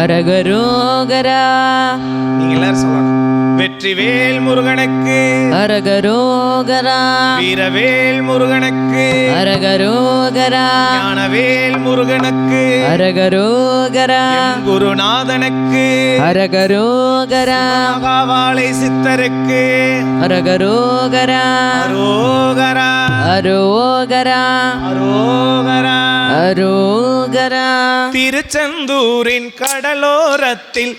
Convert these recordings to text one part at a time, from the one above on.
அரகரோகரா நீங்க எல்லாரும் சொல்லணும் வெற்றிவேல் முருகனுக்கு. அரகரோகரா. வீரவேல் முருகனுக்கு. அரகரோகரா. ஞானவேல் முருகனுக்கு. அரகரோகரா. குருநாதனுக்கு. அரகரோகரா. மகாவாளை சித்தருக்கு. அரகரோகரா. அரோகரா. அரோகரா. அரோகரா. அரோகரா. திருச்செந்தூரின் கடலோரத்தில்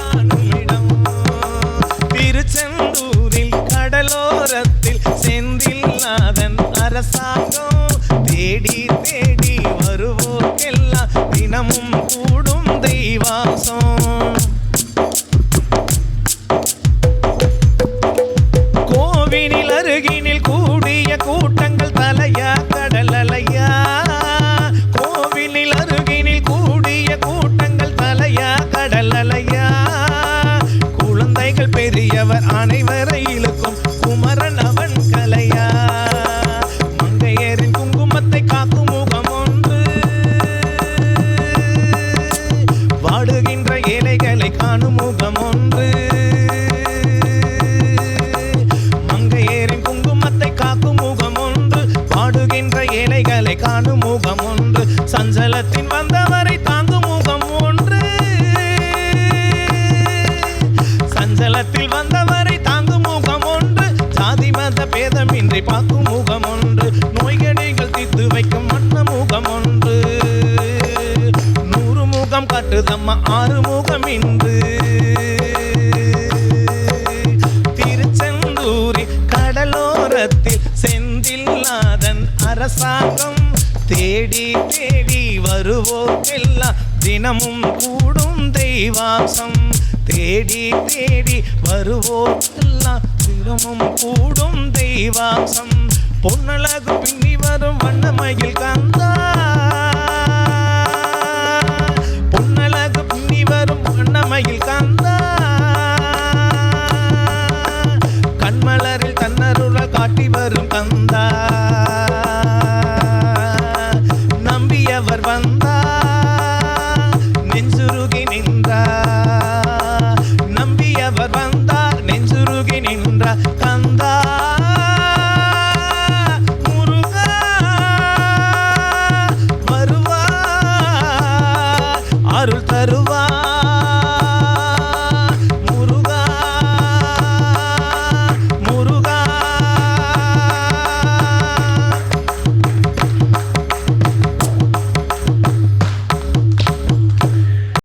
அரசாங்கம் தேடி தேடி வருவோர்க்கெல்லாம் தினமும் கூடும் தெய்வாசம். வாடுகின்ற ஏழைகளை காணும் முகம் ஒன்று. மங்கையேறின் குங்குமத்தை காக்கும் முகம் ஒன்று. பாடுகின்ற ஏழைகளை காணும் முகம் ஒன்று. சஞ்சலத்தின் வந்தவரை தாங்கும் முகம் ஒன்று. சஞ்சலத்தில் வந்தவரை தாங்கும் முகம் ஒன்று. சாதி மத பேதமின்றி பார்க்கும் முகம் ஒன்று. நோய்கடிகள் தீர்த்து வைக்கும் மன்ன முகம் ஒன்று. முகம் காட்டுதம்மா ஆறு முகம் இன்று திருச்செந்தூரி கடலோரத்தில் செந்தில்லாதன் அரசாங்கம் தேடி தேடி வருவோர்க்கெல்லாம் தினமும் கூடும் தெய்வாசம் தேடி தேடி வருவோர்க்கெல்லாம் தினமும் கூடும் தெய்வாசம் பொன்னழகு பின்னி வரும் வண்ணமயில் கந்தா. வந்தா நம்பியவர் வந்தா நெஞ்சுருகி நின்றா.